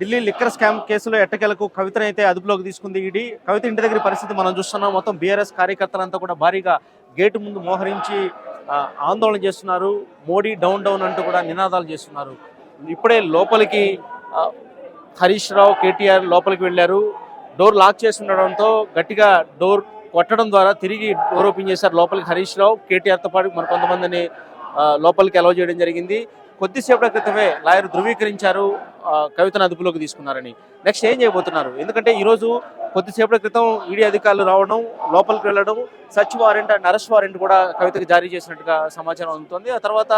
Delhi liquor scam కేసులో ఎట్టకేలకు కవితను అయితే అదుపులోకి తీసుకుంది ఈడీ. కవిత ఇంటి దగ్గర పరిస్థితి మనం చూస్తున్నాం. మొత్తం బీఆర్ఎస్ కార్యకర్తలంతా కూడా భారీగా గేటు ముందు మోహరించి ఆందోళన చేస్తున్నారు. మోడీ డౌన్ డౌన్ అంటూ కూడా నినాదాలు చేస్తున్నారు. ఇప్పుడే లోపలికి హరీష్ రావు కేటీఆర్ లోపలికి వెళ్ళారు. డోర్ లాక్ చేసి ఉండడంతో గట్టిగా డోర్ కొట్టడం ద్వారా తిరిగి డోర్ ఓపెన్ చేశారు లోపలికి హరీష్ రావు. కేటీఆర్తో పాటు మరికొంతమందిని కొంతమందిని లోపలికి అలౌ చేయడం జరిగింది. కొద్దిసేపటి క్రితమే లాయర్ ధృవీకరించారు. కవితను అదుపులోకి తీసుకున్నారని. నెక్స్ట్ ఏం చేయబోతున్నారు? ఎందుకంటే ఈరోజు కొద్దిసేపటి క్రితం ఈడీ అధికారులు రావడం లోపలికి వెళ్ళడం సచ్ వారెంట్ అండ్ అరెస్ట్ వారెంట్ కూడా కవితకు జారీ చేసినట్టుగా సమాచారం అందుతుంది. ఆ తర్వాత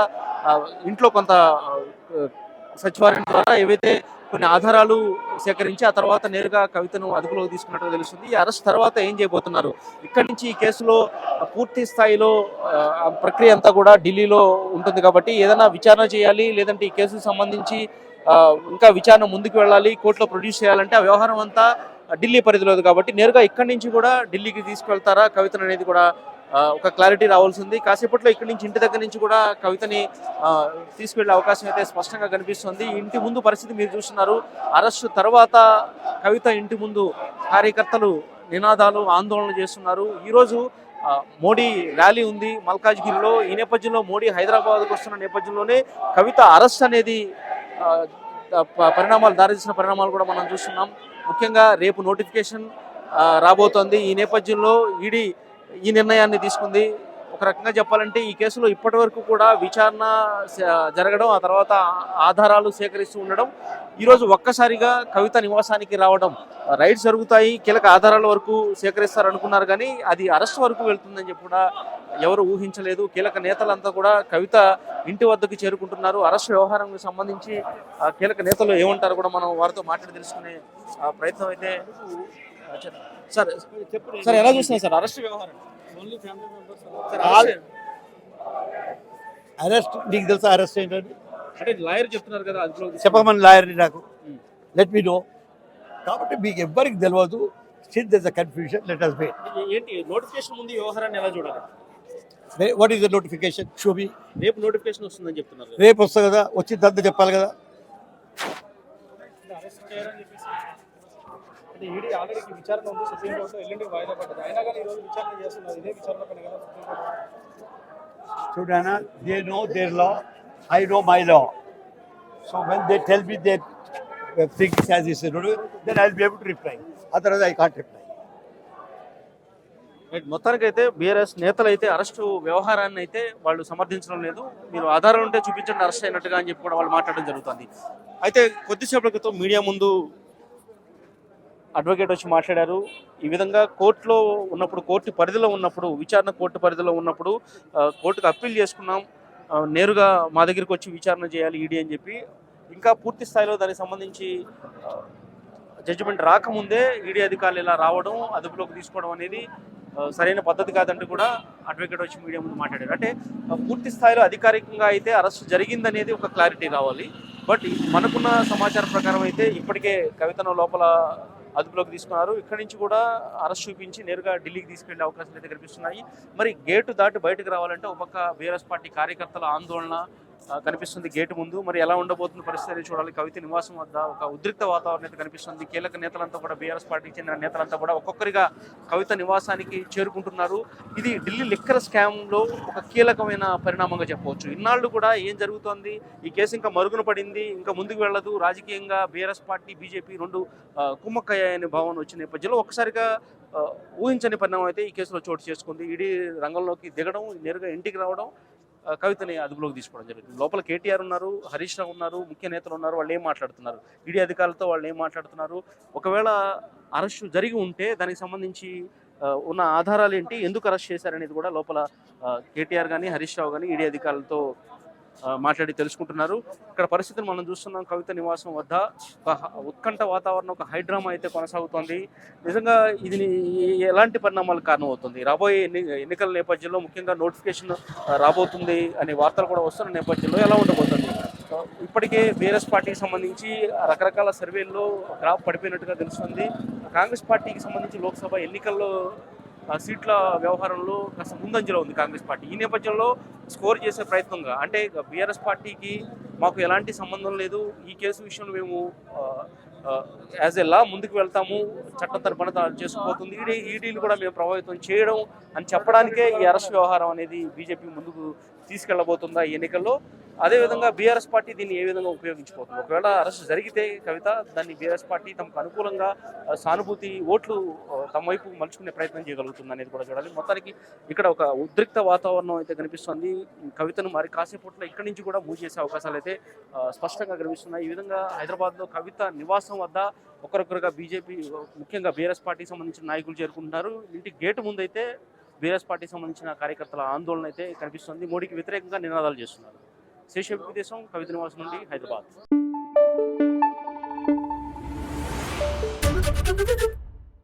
ఇంట్లో కొంత సచ్ వారెంట్ ద్వారా ఏవైతే కొన్ని ఆధారాలు సేకరించి ఆ తర్వాత నేరుగా కవితను అదుపులోకి తీసుకున్నట్టుగా తెలుస్తుంది. ఈ అరెస్ట్ తర్వాత ఏం చేయబోతున్నారు? ఇక్కడి నుంచి ఈ కేసులో పూర్తి స్థాయిలో ప్రక్రియ అంతా కూడా ఢిల్లీలో ఉంటుంది కాబట్టి ఏదైనా విచారణ చేయాలి లేదంటే ఈ కేసుకు సంబంధించి ఇంకా విచారణ ముందుకు వెళ్ళాలి కోర్టులో ప్రొడ్యూస్ చేయాలంటే ఆ వ్యవహారం అంతా ఢిల్లీ పరిధిలో కాబట్టి నేరుగా ఇక్కడి నుంచి కూడా ఢిల్లీకి తీసుకెళ్తారా? కవితను అనేది కూడా ఒక క్లారిటీ రావాల్సింది. కాసేపట్లో ఇక్కడి నుంచి ఇంటి దగ్గర నుంచి కూడా కవితని ఆ, తీసుకెళ్ళే అవకాశం అయితే స్పష్టంగా కనిపిస్తుంది. ఇంటి ముందు పరిస్థితి మీరు చూస్తున్నారు. అరెస్టు తర్వాత కవిత ఇంటి ముందు కార్యకర్తలు నినాదాలు ఆందోళన చేస్తున్నారు. ఈరోజు మోడీ ర్యాలీ ఉంది మల్కాజ్గిరిలో. ఈ నేపథ్యంలో మోడీ హైదరాబాద్కు వస్తున్న నేపథ్యంలోనే కవిత అరెస్ట్ అనేది పరిణామాలు దారితీసిన పరిణామాలు కూడా మనం చూస్తున్నాం. ముఖ్యంగా రేపు నోటిఫికేషన్ రాబోతోంది. ఈ నేపథ్యంలో ఈడీ ఈ నిర్ణయాన్ని తీసుకుంది. ఒక రకంగా చెప్పాలంటే ఈ కేసులో ఇప్పటి వరకు కూడా విచారణ జరగడం ఆ తర్వాత ఆధారాలు సేకరిస్తూ ఉండడం ఈరోజు ఒక్కసారిగా కవిత నివాసానికి రావడం రైడ్స్ జరుగుతాయి కీలక ఆధారాల వరకు సేకరిస్తారు అనుకున్నారు కానీ అది అరెస్ట్ వరకు వెళ్తుందని చెప్పి కూడా ఎవరు ఊహించలేదు. కీలక నేతలంతా కూడా కవిత ఇంటి వద్దకు చేరుకుంటున్నారు. అరెస్ట్ వ్యవహారానికి సంబంధించి కీలక నేతలు ఏమంటారు కూడా మనం వారితో మాట్లాడి తెలుసుకునే ప్రయత్నం అయితే. సార్ సార్ ఎలా చూస్తున్నారు సార్? అరెస్ట్ వ్యవహారం. అరెస్ట్ నీకు తెలుసా అరెస్ట్ ఏంటంటే? అంటే లాయర్ చెప్తున్నారు కదా తీసుకున్నారు. చెప్పమని లాయర్ని నాకు. లెట్ మీ నో కాబట్టి మీకు ఎవ్వరికి తెలియదు still thus a confusion let us wait ఏంటి? నోటిఫికేషన్ ముందు వ్యవహారాన్ని ఎలా చూడాలి? What is the notification show me రేపు నోటిఫికేషన్ వస్తుందని చెప్తున్నారు. రేపు వస్తుంది కదా. వచ్చిందంతా చెప్పాలి కదా అరెస్ట్ చేయాలని చెప్పేసి అంటే ఈడీ ఆల్రెడీ విచారణ ఉంది సుప్రీం కోర్టు ఎల్లుండి వాయిదా పడ్డది. అయినా కానీ ఈరోజు విచారణ చేస్తున్నారు. ఇదే విచారణ పైన కదా చూడనా they know their law I know my law so when they tell me they things as is then I will be able to reply otherwise I can't reply right మొత్తానికైతే బీఆర్ఎస్ నేతలు అయితే అరెస్టు వ్యవహారాన్ని అయితే వాళ్ళు సమర్థించడం లేదు. మీరు ఆధారం ఉంటే చూపించండి అరెస్ట్ అయినట్టుగా అని చెప్పి కూడా వాళ్ళు మాట్లాడడం జరుగుతుంది. అయితే కొద్దిసేపటి క్రితం మీడియా ముందు అడ్వకేట్ వచ్చి మాట్లాడారు. ఈ విధంగా కోర్టులో ఉన్నప్పుడు కోర్టు పరిధిలో ఉన్నప్పుడు విచారణ కోర్టు పరిధిలో ఉన్నప్పుడు కోర్టుకు అప్పీల్ చేసుకున్నాం. నేరుగా మా దగ్గరికి వచ్చి విచారణ చేయాలి ఈడీ అని చెప్పి. ఇంకా పూర్తి స్థాయిలో దానికి సంబంధించి జడ్జిమెంట్ రాకముందే ఈడీ అధికారులు ఇలా రావడం అదుపులోకి తీసుకోవడం అనేది సరైన పద్ధతి కాదంటూ కూడా అడ్వకేట్ వచ్చి మీడియా ముందు మాట్లాడారు. అంటే పూర్తి స్థాయిలో అధికారికంగా అయితే అరెస్ట్ జరిగిందనేది ఒక క్లారిటీ రావాలి. బట్ మనకున్న సమాచారం ప్రకారం అయితే ఇప్పటికే కవితను లోపల అదుపులోకి తీసుకున్నారు. ఇక్కడి నుంచి కూడా అరెస్ట్ చూపించి నేరుగా ఢిల్లీకి తీసుకెళ్ళే అవకాశాలు అయితే కనిపిస్తున్నాయి. మరి గేటు దాటి బయటకు రావాలంటే ఒక బీఆర్ఎస్ పార్టీ కార్యకర్తల ఆందోళన కనిపిస్తుంది గేటు ముందు. మరి ఎలా ఉండబోతున్న పరిస్థితి చూడాలి. కవిత నివాసం వద్ద ఒక ఉద్రిక్త వాతావరణం అయితే కనిపిస్తుంది. కీలక నేతలంతా కూడా బీఆర్ఎస్ పార్టీకి చెందిన నేతలంతా కూడా ఒక్కొక్కరిగా కవిత నివాసానికి చేరుకుంటున్నారు. ఇది ఢిల్లీ లిక్కర్ స్కామ్లో ఒక కీలకమైన పరిణామంగా చెప్పవచ్చు. ఇన్నాళ్ళు కూడా ఏం జరుగుతోంది? ఈ కేసు ఇంకా మరుగున పడింది ఇంకా ముందుకు వెళ్ళదు. రాజకీయంగా బీఆర్ఎస్ పార్టీ బీజేపీ రెండు ఆ, కుమ్మక్కయ్యాయనే భావన వచ్చిన నేపథ్యంలో ఒక్కసారిగా ఊహించని పరిణామం అయితే ఈ కేసులో చోటు చేసుకుంది. ఇడీ రంగంలోకి దిగడం నేరుగా ఇంటికి రావడం కవితని అదుపులోకి తీసుకోవడం జరిగింది. లోపల కేటీఆర్ ఉన్నారు హరీష్ రావు ఉన్నారు ముఖ్య నేతలు ఉన్నారు వాళ్ళు ఏం మాట్లాడుతున్నారు? ఈడీ అధికారులతో వాళ్ళు ఏం మాట్లాడుతున్నారు? ఒకవేళ అరెస్టు జరిగి ఉంటే దానికి సంబంధించి ఉన్న ఆధారాలు ఏంటి? ఎందుకు అరెస్ట్ చేశారనేది కూడా లోపల కేటీఆర్ కానీ హరీష్ రావు కానీ ఈడీ అధికారులతో మాట్లాడి తెలుసుకుంటున్నారు. ఇక్కడ పరిస్థితిని మనం చూస్తున్నాం. కవిత నివాసం వద్ద ఒక ఉత్కంఠ వాతావరణం ఒక హైడ్రామా అయితే కొనసాగుతోంది. నిజంగా ఇది ఎలాంటి పరిణామాలకు కారణమవుతుంది? రాబోయే ఎన్ని ఎన్నికల నేపథ్యంలో ముఖ్యంగా నోటిఫికేషన్ రాబోతుంది అనే వార్తలు కూడా వస్తున్న నేపథ్యంలో ఎలా ఉండబోతుంది? ఇప్పటికే బీఆర్ఎస్ పార్టీకి సంబంధించి రకరకాల సర్వేల్లో గ్రాఫ్ పడిపోయినట్టుగా తెలుస్తుంది. కాంగ్రెస్ పార్టీకి సంబంధించి లోక్సభ ఎన్నికల్లో సీట్ల వ్యవహారంలో కాస్త ముందంజలో ఉంది కాంగ్రెస్ పార్టీ. ఈ నేపథ్యంలో స్కోర్ చేసే ప్రయత్నంగా అంటే బీఆర్ఎస్ పార్టీకి మాకు ఎలాంటి సంబంధం లేదు ఈ కేసు విషయంలో మేము యాజ్ ఎ లా ముందుకు వెళ్తాము చట్టం తన పని తాను చేసుకుపోతుంది. ఈడీ ఈడీలు కూడా మేము ప్రభావితం చేయడం అని చెప్పడానికే ఈ అరెస్ట్ వ్యవహారం అనేది బీజేపీ ముందుకు తీసుకెళ్ళబోతుందా ఈ ఎన్నికల్లో? అదేవిధంగా బీఆర్ఎస్ పార్టీ దీన్ని ఏ విధంగా ఉపయోగించుకోతుంది? ఒకవేళ అరెస్ట్ జరిగితే కవిత దాన్ని బీఆర్ఎస్ పార్టీ తమకు అనుకూలంగా సానుభూతి ఓట్లు తమ వైపు మలుచుకునే ప్రయత్నం చేయగలుగుతుంది అనేది కూడా చూడాలి. మొత్తానికి ఇక్కడ ఒక ఉద్రిక్త వాతావరణం అయితే కనిపిస్తుంది. కవితను మరి కాసేపట్లో ఇక్కడి నుంచి కూడా మూవ్ చేసే అవకాశాలు అయితే స్పష్టంగా కనిపిస్తున్నాయి. ఈ విధంగా హైదరాబాద్లో కవిత నివాసం వద్ద ఒకరొకరుగా బీజేపీ ముఖ్యంగా బీఆర్ఎస్ పార్టీకి సంబంధించిన నాయకులు చేరుకుంటున్నారు. ఇంటి గేటు ముందైతే బీఆర్ఎస్ పార్టీకి సంబంధించిన కార్యకర్తల ఆందోళన అయితే కనిపిస్తుంది. మోడీకి వ్యతిరేకంగా నినాదాలు చేస్తున్నారు. శేష దేశం కవిత నివాసం నుండి హైదరాబాద్.